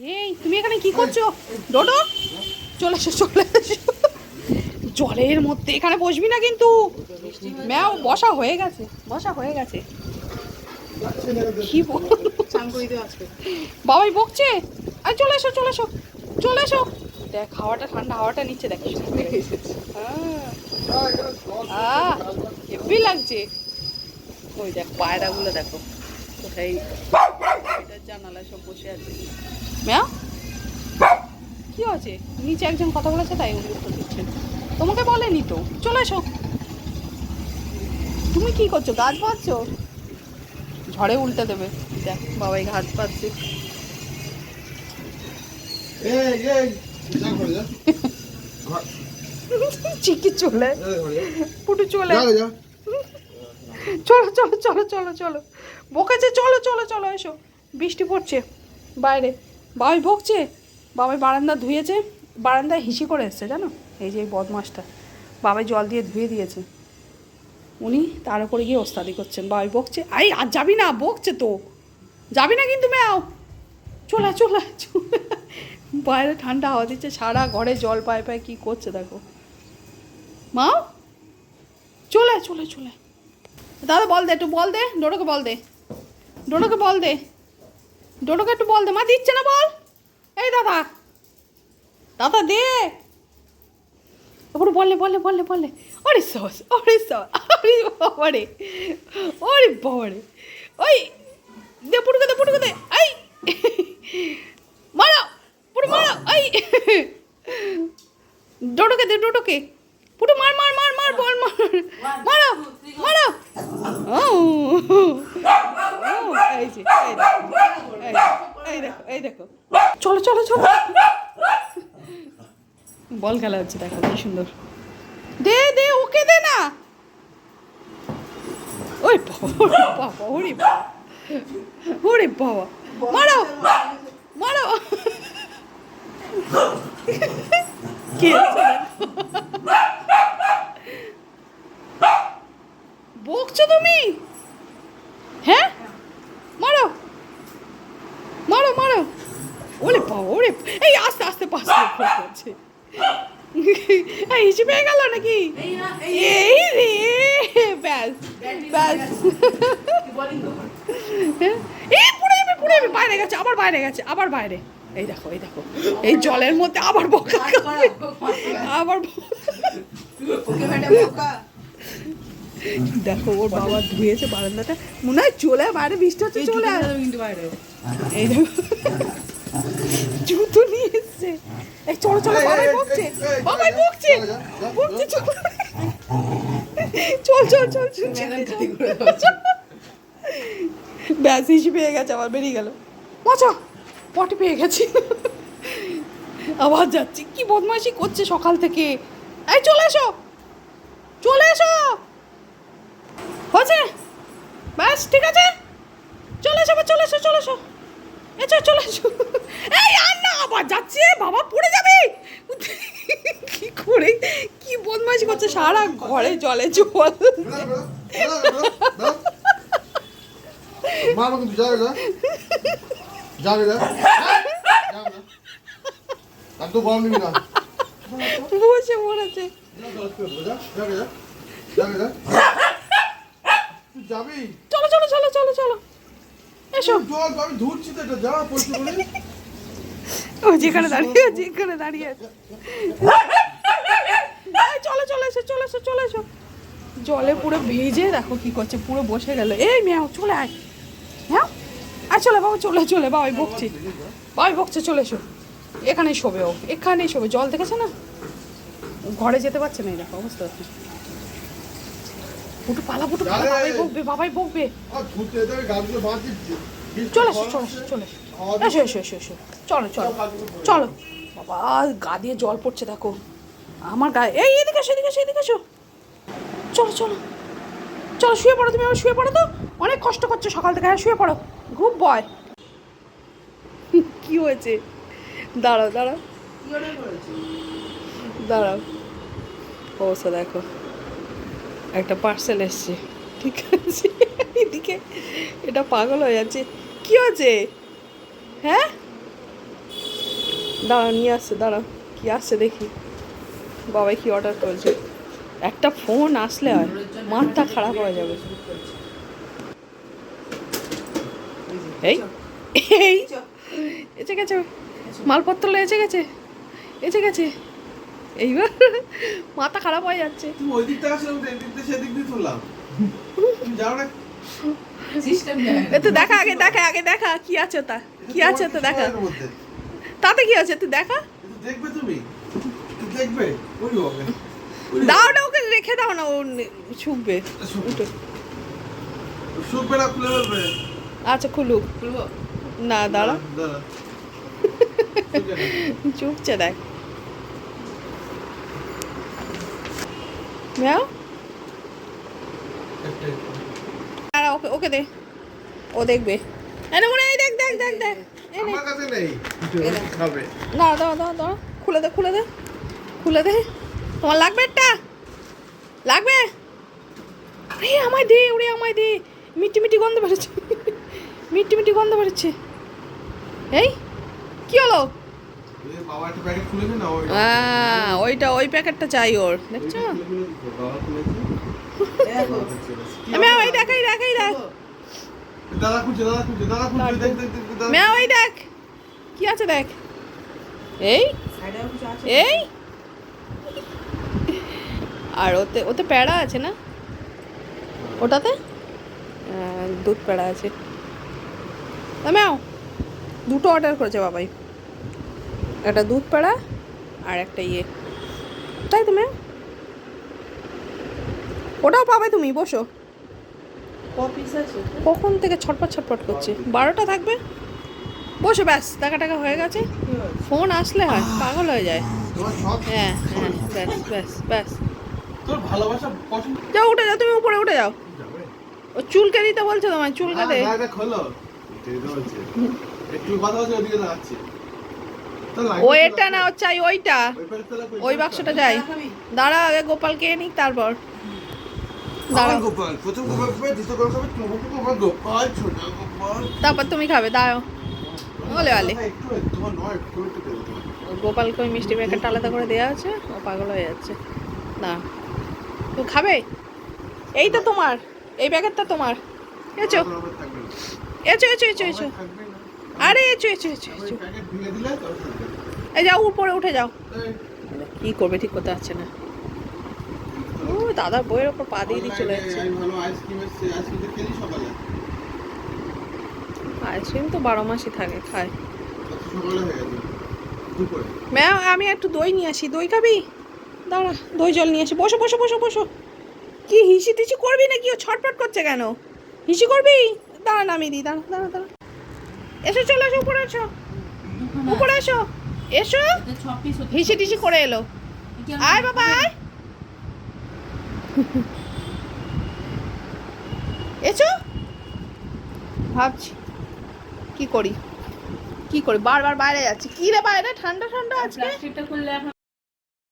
এই, তুমি এখানে কি করছ? ডোডো, চলে এসো চলে এসো। জলের মধ্যে, এখানে বসবি না কিন্তু। ম্যাও, বসা হয়ে গেছে, বসা হয়ে গেছে। কি বাবাই বকছে? আই চলে এসো চলে এসো চলে এসো। দেখ, হাওয়াটা ঠান্ডা, হাওয়াটা নিচ্ছে দেখ। হেভি লাগছে। ওই দেখ, পায়রাগুলো দেখো। কোথায়? জানালায় সব বসে আছে। ম্যাও কি আছে নিচে একজন কথা বলেছে তাই উনি উত্তর দিচ্ছেন তোমাকে বলেনি তো। চলে এসো। তুমি কি করছ? গাছ বাঁধছো ঝড়ে উল্টে দেবে। দেখ বাবাই ঘরে যা চিকি চলে। পুটু চলে। চলো চলো চলো চলো চলো। বকেছে চলো চলো চলো এসো। বৃষ্টি পড়ছে। বাইরে। বাবাই বকছে, বাবাই বারান্দা ধুয়েছে, বারান্দায় হিসি করে এসছে, জানো? এই যে বদমাসটা। বাবাই জল দিয়ে ধুয়ে দিয়েছে। উনি তার উপরে গিয়ে ওস্তাদি করছেন। বাবাই বকছে, আই, আর যাবি না, বকছে তো। যাবি না কিন্তু, ম্যাও। চলে চলে বাইরে ঠান্ডা হাওয়া দিচ্ছে, সারা ঘরে জল পায় পায়, কী করছে দেখো। মা চলে চলে চলে দাদা, বল দে, একটু বল দে, ডোডোকে বল দে, ডোডোকে বল দে। ডোডোকে একটু বল দে। মা, দিচ্ছে না বল? এই দাদা। দাদা, দে। ওপরে বললে বললে বললে বললে ওরে সস ওরে সস, ওরে বাবারে ওরে বাবারে। ওই, দে পুটুকে দে পুটুকে দে। এই। মারো, পুটু, মারো, এই। ডোডোকে দে, ডোডোকে। পুটু, মার মার মার, মারো মারো ও ও, এই যে এই দেখো এই দেখো, এই দেখো এই দেখো চলো চলো চলো বল খেলা হচ্ছে দেখো কি সুন্দর। দে দে ওকে দে না। ওই বাবা ওরে বাবা ওরে বাবা। মারো মারো। কি। বকছো তুমি? হ্যাঁ? মারো। মারো মারো। ওরে বাবা ওরে এই আস্তে আস্তে পাশে এই হিসেবে পেয়ে গেল নাকি? এই রে ব্যাস ব্যাস হ্যাঁ? এই পুড়ে যাবে পুড়ে যাবে বাইরে গেছে আবার বাইরে গেছে আবার বাইরে। এই দেখো এই দেখো এই জলের মধ্যে আবার বকা আবার দেখো ওর বাবা ধুয়েছে বারান্দাটা। মনে হয় চলে বাইরে বৃষ্টি হচ্ছে চলে। এই দেখো জুতো নিয়ে এই চলো চলো বাবাই বকছে বাবাই বকছে বকছে চল। চল। চল চল চল চল ব্যাস হিসি পেয়ে গেছে আবার বেরিয়ে গেল। পটি পেয়ে গেছি। আবার যাচ্ছি। কি বদমাইশি করছে সকাল থেকে। এই চলে এসো। চলে এসো। হয়েছে? ব্যাস ঠিক আছে? চলে এসো আবার চলে এসো চলে এসো। এসো চলে এসো। আবার যাচ্ছে বাবা পড়ে যাবে। কি করে কি বদমাইশি করছে সারা ঘরে জলে জল। বসে যাবি চলো চলো চলো চলো চলো। এসো। জল তো এটা যা বলে যেখানে দাঁড়িয়ে আছে যেখানে দাঁড়িয়ে আছে। চলো চলে এসো চলে এসো চলে এসো। জলে পুরো ভিজে দেখো কি করছে পুরো বসে গেল। এই মেয়াও চলে আয়। হ্যাঁ? আয় চলে বাবা চলে চলে বাবাই বকছি। বাবাই বকছে চলে এসো। এখানেই শোবে ও এখানেই শোবে। জল দেখেছে না? ঘরে যেতে পারছে না দেখো অবস্থা দেখো। পুটু পালা পুটু বাবাই বকবে বাবাই বকবে। আর চলে এসো চলে এসো চলে এসো। এসো এসো এসো এসো। চলো চলো। চলো। বাবা গা দিয়ে জল পড়ছে, দেখো। আমার গায়ে। এই, এদিকে এসো এদিকে এসো এদিকে এসো। চলো চলো। চলো, শুয়ে পড়ো তুমি আবার শুয়ে পড়ো তো। অনেক কষ্ট করছ সকাল থেকে হ্যাঁ শুয়ে পড়ো। খুব বয় কি হয়েছে? দাঁড়াও দাঁড়াও। দাঁড়াও। অবস্থা দেখো। একটা পার্সেল এসছে। ঠিক আছে। এদিকে এটা পাগল হয়ে যাচ্ছে। কি হয়েছে? হ্যাঁ? দাঁড়া নিয়ে আসছে দাঁড়া কি আসছে দেখি। বাবাই কি অর্ডার করেছে? একটা ফোন আসলে হয়, মাথা খারাপ হয়ে যাবে। এই এই, এসে গেছে। মালপত্র এসে গেছে। এসে গেছে। এইবার মাথা খারাপ হয়ে যাচ্ছে। তুমি ওই দিকটা আসলে সেদিক দিয়ে তুললাম যাও না তো দেখা আগে দেখা আগে দেখা কি আছে তা? কি আছে তো দেখা? তাতে কি আছে? তুই দেখা? দেখবে তুমি। দেখবে? ওই হবে দাও না ওকে রেখে দাও না ও নে- ছুকবে শুকবে না খুলে ফেলবে। আচ্ছা খুলুক। না দাঁড়া। চুপছে দেখ। ম্যাও? ওকে দে। ও দেখবে। দেখ দেখ দেখ দেখ। দাঁড়া দাঁড়া দাঁড়া দাঁড়া। খুলে দে খুলে দে। খুলে দে। তোমার লাগবে একটা? লাগবে? আরে আমায় দে ওরে আমায় দে। মিটি মিটি গন্ধ বেরোচ্ছে। মিটি মিটি গন্ধ বেরোচ্ছে। এই কি হলো? ওইটা ওই প্যাকেটটা চাই ওর। দেখছ? ম্যাও এই দেখ এই দেখ এই দেখ। দাদা খুঁজছে দাদা খুঁজছে দাদা খুঁজছে দেখ দেখ দেখ ম্যাও এই দেখ। কি আছে দেখ? এই? সাইডেও কিছু আছে? এই? আর ওতে ওতে প্যাড়া আছে না? ওটাতে? দুধ প্যাড়া আছে। ম্যাও দুটো অর্ডার করেছে বাবাই। একটা দুধ প্যাড়া আর একটা ইয়ে। তাই তো ম্যাম ওটাও পাবে তুমি বসো। ক কখন থেকে ছটপট ছটপট করছে? বারোটা থাকবে? বসো ব্যাস টাকা টাকা হয়ে গেছে। ফোন আসলে হয় পাগল হয়ে যায়। হ্যাঁ হ্যাঁ ব্যাস ব্যাস ব্যাস। তোর যাও উঠে যাও তুমি উপরে উঠে যাও। ও চুলকে দিতে বলছো তোমায় দাঁড়াচ্ছে। তো ও এটা না ও চাই ওইটা। ওই বাক্সটা যাই। দাঁড়া আগে গোপালকে নিক তারপর। দাঁড়া গোপাল প্রথম গোপাল খাবে দ্বিতীয় গোপাল খাবে চতুর্থ গোপাল গোপাল ছোট গোপাল তারপর তুমি খাবে দাঁড়াও। দেবো তোমার। গোপালকে ওই মিষ্টি প্যাকেটটা আলাদা করে দেওয়া আছে? ও পাগল হয়ে যাচ্ছে। না। তুমি খাবে? এই তো তোমার। এই প্যাকেটটা তোমার। এচো। এচো এচো এচো এচো। আরে এচো এচো এচো এচো। এই যাও উপরে উঠে যাও। এই, কি করবে ঠিক করতে পারছে না। ও দাদা বইয়ের ওপর পা দিয়ে দিয়ে চলে যাচ্ছে। আইসক্রিম তো বারো মাসই থাকে খায়। ম্যাম আমি একটু দই নিয়ে আসি। দই খাবি? দাঁড়া দই জল নিয়ে আসি। বসো বসো বসো বসো। কি হিসি টিসি করবি না নাকি? ও ছটপট করছে কেন? হিসি করবি? দাঁড়া নামিয়ে দিই। দাঁড়া দাঁড়া দাঁড়া। এসো চলো এসো উপরে এসো। উপরে এসো। এসো। হিসি টিসি করে এলো। আয় বাবা আয়। এসো। ভাবছি কি করি? কি করি? বারবার বাইরে যাচ্ছি। কি রে বাইরে? ঠান্ডা ঠান্ডা আজকে?